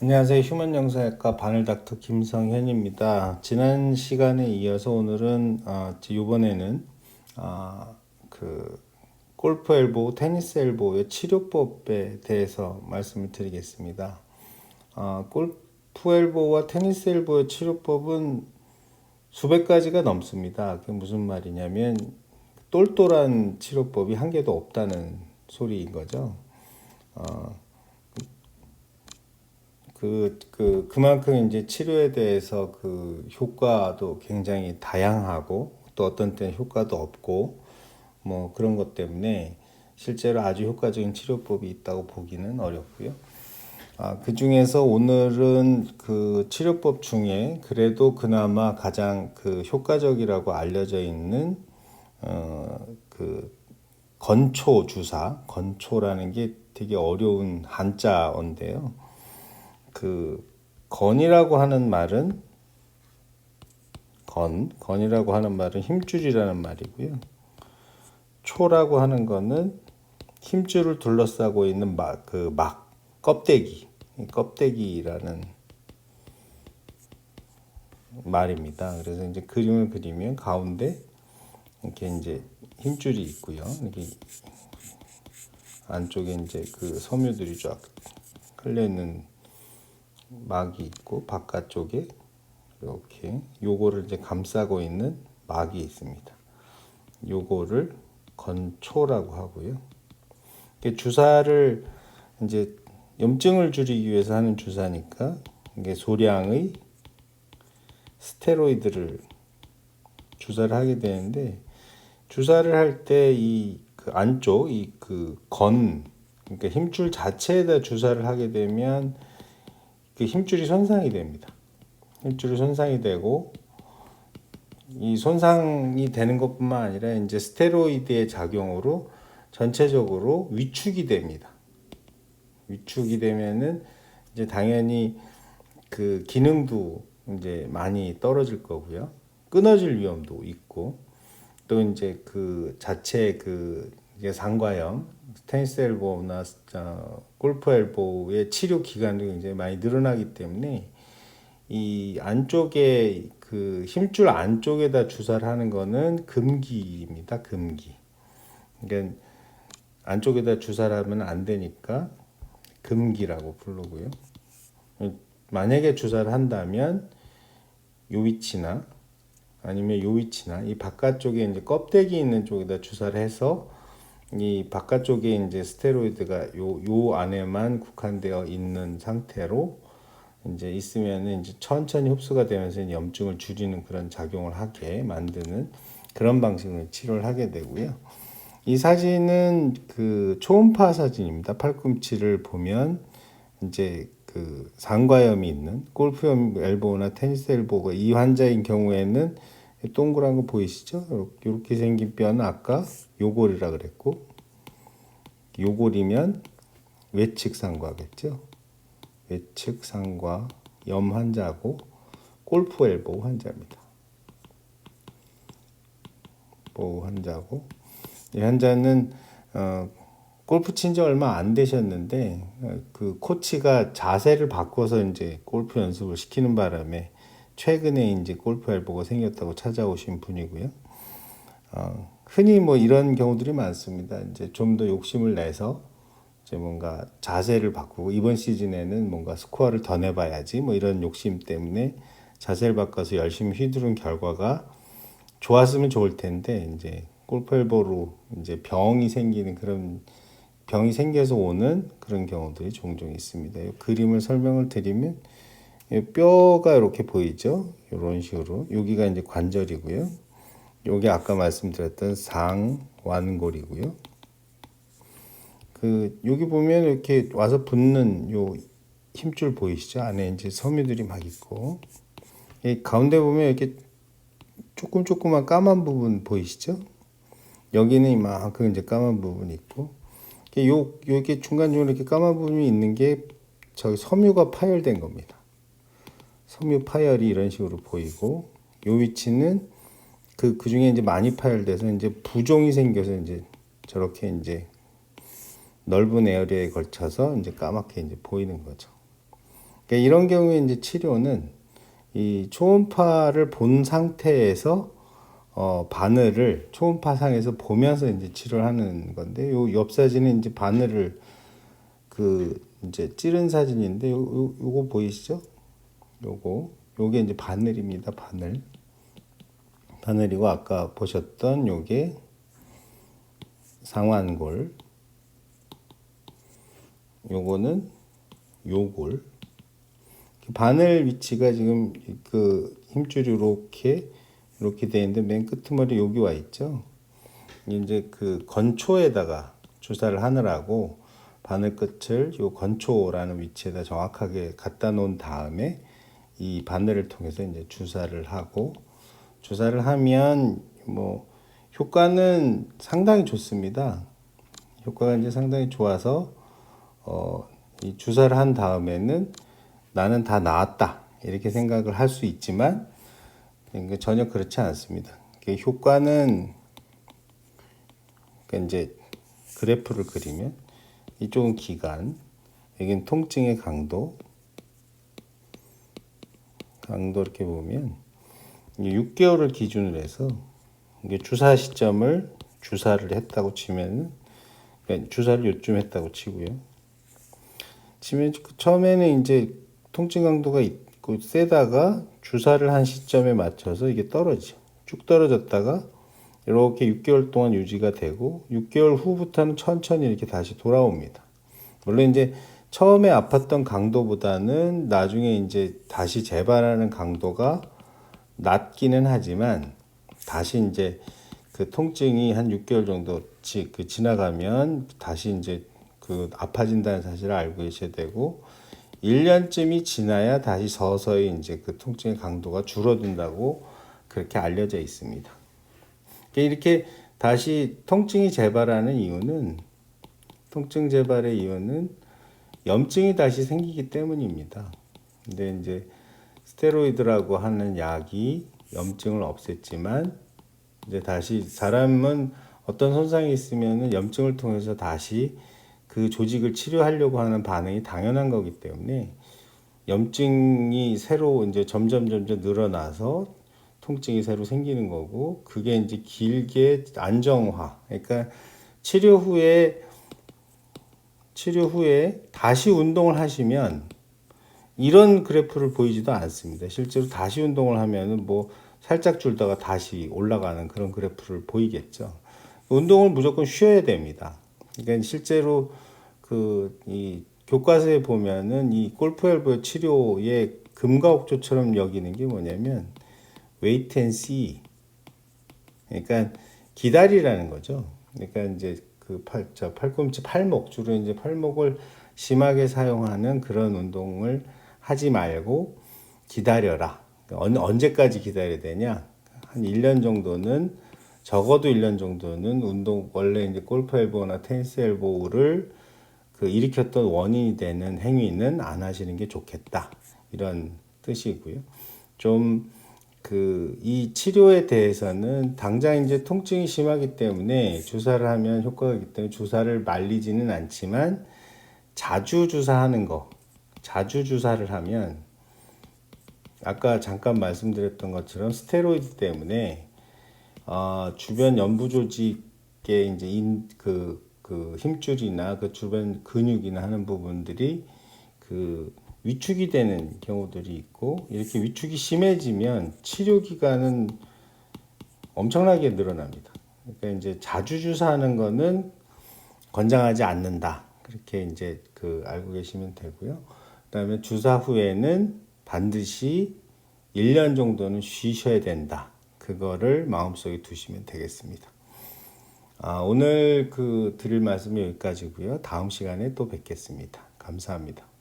안녕하세요. 휴먼 영상학과 바늘 닥터 김성현입니다. 지난 시간에 이어서 오늘은 어, 이번에는 어, 그 골프 엘보, 테니스 엘보의 치료법에 대해서 말씀을 드리겠습니다. 어, 골프 엘보와 테니스 엘보의 치료법은 수백 가지가 넘습니다. 그게 무슨 말이냐면 똘똘한 치료법이 한 개도 없다는 소리인 거죠. 어, 그, 그, 그만큼 이제 치료에 대해서 그 효과도 굉장히 다양하고 또 어떤 때는 효과도 없고 뭐 그런 것 때문에 실제로 아주 효과적인 치료법이 있다고 보기는 어렵고요. 아, 그 중에서 오늘은 그 치료법 중에 그래도 그나마 가장 그 효과적이라고 알려져 있는 어, 그 건초 주사, 건초라는 게 되게 어려운 한자어인데요. 그 건이라고 하는 말은 건, 건이라고 하는 말은 힘줄이라는 말이고요. 초라고 하는 거는 힘줄을 둘러싸고 있는 막, 그 막, 껍데기, 껍데기라는 말입니다. 그래서 이제 그림을 그리면 가운데 이렇게 이제 힘줄이 있고요. 이렇게 안쪽에 이제 그 섬유들이 쫙 흘려 있는 막이 있고 바깥쪽에 이렇게 요거를 이제 감싸고 있는 막이 있습니다. 요거를 건초라고 하고요. 주사를 이제 염증을 줄이기 위해서 하는 주사니까 이게 소량의 스테로이드를 주사를 하게 되는데 주사를 할 때 이 그 안쪽 이 그 건 그러니까 힘줄 자체에다 주사를 하게 되면 그 힘줄이 손상이 됩니다. 힘줄이 손상이 되고 이 손상이 되는 것뿐만 아니라 이제 스테로이드의 작용으로 전체적으로 위축이 됩니다. 위축이 되면은 이제 당연히 그 기능도 이제 많이 떨어질 거고요. 끊어질 위험도 있고 또 이제 그 자체 그 이게 상과염, 테니스 엘보나 어, 골프 엘보의 치료 기간도 굉장히 많이 늘어나기 때문에 이 안쪽에 그 힘줄 안쪽에다 주사를 하는 거는 금기입니다. 금기. 그러니까 안쪽에다 주사를 하면 안 되니까 금기라고 부르고요. 만약에 주사를 한다면 요 위치나 아니면 요 위치나 이 바깥쪽에 이제 껍데기 있는 쪽에다 주사를 해서 이 바깥쪽에 이제 스테로이드가 요, 요 안에만 국한되어 있는 상태로 이제 있으면은 이제 천천히 흡수가 되면서 염증을 줄이는 그런 작용을 하게 만드는 그런 방식으로 치료를 하게 되고요. 이 사진은 그 초음파 사진입니다. 팔꿈치를 보면 이제 그 상과염이 있는 골프 엘보나 테니스 엘보가 이 환자인 경우에는 동그란 거 보이시죠? 이렇게 생긴 뼈는 아까 요골이라 그랬고 요골이면 외측 상과겠죠. 외측 상과 염 환자고 골프 엘보 환자입니다. 보 환자고 이 환자는 어, 골프 친 지 얼마 안 되셨는데 어, 그 코치가 자세를 바꿔서 이제 골프 연습을 시키는 바람에 최근에 이제 골프 엘보가 생겼다고 찾아오신 분이고요. 어, 흔히 뭐 이런 경우들이 많습니다. 이제 좀 더 욕심을 내서 이제 뭔가 자세를 바꾸고 이번 시즌에는 뭔가 스코어를 더 내봐야지 뭐 이런 욕심 때문에 자세를 바꿔서 열심히 휘두른 결과가 좋았으면 좋을 텐데 이제 골프 엘보로 이제 병이 생기는 그런 병이 생겨서 오는 그런 경우들이 종종 있습니다. 이 그림을 설명을 드리면 뼈가 이렇게 보이죠? 이런 식으로 여기가 이제 관절이고요. 여기 아까 말씀드렸던 상완골이고요. 그 여기 보면 이렇게 와서 붙는 요 힘줄 보이시죠? 안에 이제 섬유들이 막 있고 이 가운데 보면 이렇게 조금 조그만 까만 부분 보이시죠? 여기는 이만큼 이제 까만 부분이 있고 요 여기 중간 중간 이렇게 까만 부분이 있는 게 저기 섬유가 파열된 겁니다. 섬유 파열이 이런 식으로 보이고 요 위치는 그, 그 중에 이제 많이 파열돼서 이제 부종이 생겨서 이제 저렇게 이제 넓은 에어리어에 걸쳐서 이제 까맣게 이제 보이는 거죠. 그러니까 이런 경우에 이제 치료는 이 초음파를 본 상태에서 어, 바늘을 초음파 상에서 보면서 이제 치료를 하는 건데 요 옆 사진은 이제 바늘을 그 이제 찌른 사진인데 요, 요 요거 보이시죠? 요거 요게 이제 바늘입니다. 바늘. 바늘이고 아까 보셨던 요게 상완골. 요거는 요골. 바늘 위치가 지금 그 힘줄이 이렇게 이렇게 돼 있는데 맨 끄트머리 여기 와 있죠. 이제 그 건초에다가 주사를 하느라고 바늘 끝을 요 건초라는 위치에다 정확하게 갖다 놓은 다음에 이 바늘을 통해서 이제 주사를 하고 주사를 하면 뭐 효과는 상당히 좋습니다. 효과가 이제 상당히 좋아서 어, 이 주사를 한 다음에는 나는 다 나았다 이렇게 생각을 할 수 있지만 그러니까 전혀 그렇지 않습니다. 그 효과는 그러니까 이제 그래프를 그리면 이쪽은 기간, 여기는 통증의 강도, 강도 이렇게 보면 6개월을 기준으로 해서 이게 주사 시점을 주사를 했다고 치면은 그러니까 주사를 요쯤 했다고 치고요. 치면 그 처음에는 이제 통증 강도가 있고 세다가 주사를 한 시점에 맞춰서 이게 떨어져 쭉 떨어졌다가 이렇게 6개월 동안 유지가 되고 6개월 후부터는 천천히 이렇게 다시 돌아옵니다. 물론 이제 처음에 아팠던 강도보다는 나중에 이제 다시 재발하는 강도가 낮기는 하지만 다시 이제 그 통증이 한 6개월 정도 지, 그 지나가면 다시 이제 그 아파진다는 사실을 알고 계셔야 되고 1년쯤이 지나야 다시 서서히 이제 그 통증의 강도가 줄어든다고 그렇게 알려져 있습니다. 그러니까 이렇게 다시 통증이 재발하는 이유는 통증 재발의 이유는 염증이 다시 생기기 때문입니다. 근데 이제 스테로이드라고 하는 약이 염증을 없앴지만 이제 다시 사람은 어떤 손상이 있으면 염증을 통해서 다시 그 조직을 치료하려고 하는 반응이 당연한 거기 때문에 염증이 새로 이제 점점 점점 늘어나서 통증이 새로 생기는 거고 그게 이제 길게 안정화 그러니까 치료 후에 치료 후에 다시 운동을 하시면 이런 그래프를 보이지도 않습니다. 실제로 다시 운동을 하면은 뭐 살짝 줄다가 다시 올라가는 그런 그래프를 보이겠죠. 운동을 무조건 쉬어야 됩니다. 그러니까 실제로 그 이 교과서에 보면은 이 골프 엘보 치료의 금과 옥조처럼 여기는 게 뭐냐면 웨이트 앤 씨. 그러니까 기다리라는 거죠. 그러니까 이제 그 팔, 저 팔꿈치 팔목 주로 이제 팔목을 심하게 사용하는 그런 운동을 하지 말고 기다려라. 언, 언제까지 기다려야 되냐? 한 1년 정도는 적어도 1년 정도는 운동 원래 이제 골프 엘보나 테니스 엘보를 그 일으켰던 원인이 되는 행위는 안 하시는 게 좋겠다. 이런 뜻이고요. 좀 그 이 치료에 대해서는 당장 이제 통증이 심하기 때문에 주사를 하면 효과가 있기 때문에 주사를 말리지는 않지만 자주 주사하는 거, 자주 주사를 하면 아까 잠깐 말씀드렸던 것처럼 스테로이드 때문에 어, 주변 연부 조직에 이제 인, 그, 그 힘줄이나 그 주변 근육이나 하는 부분들이 그 위축이 되는 경우들이 있고 이렇게 위축이 심해지면 치료 기간은 엄청나게 늘어납니다. 그러니까 이제 자주 주사하는 거는 권장하지 않는다. 그렇게 이제 그 알고 계시면 되고요. 그다음에 주사 후에는 반드시 1년 정도는 쉬셔야 된다. 그거를 마음속에 두시면 되겠습니다. 아, 오늘 그 드릴 말씀이 여기까지고요. 다음 시간에 또 뵙겠습니다. 감사합니다.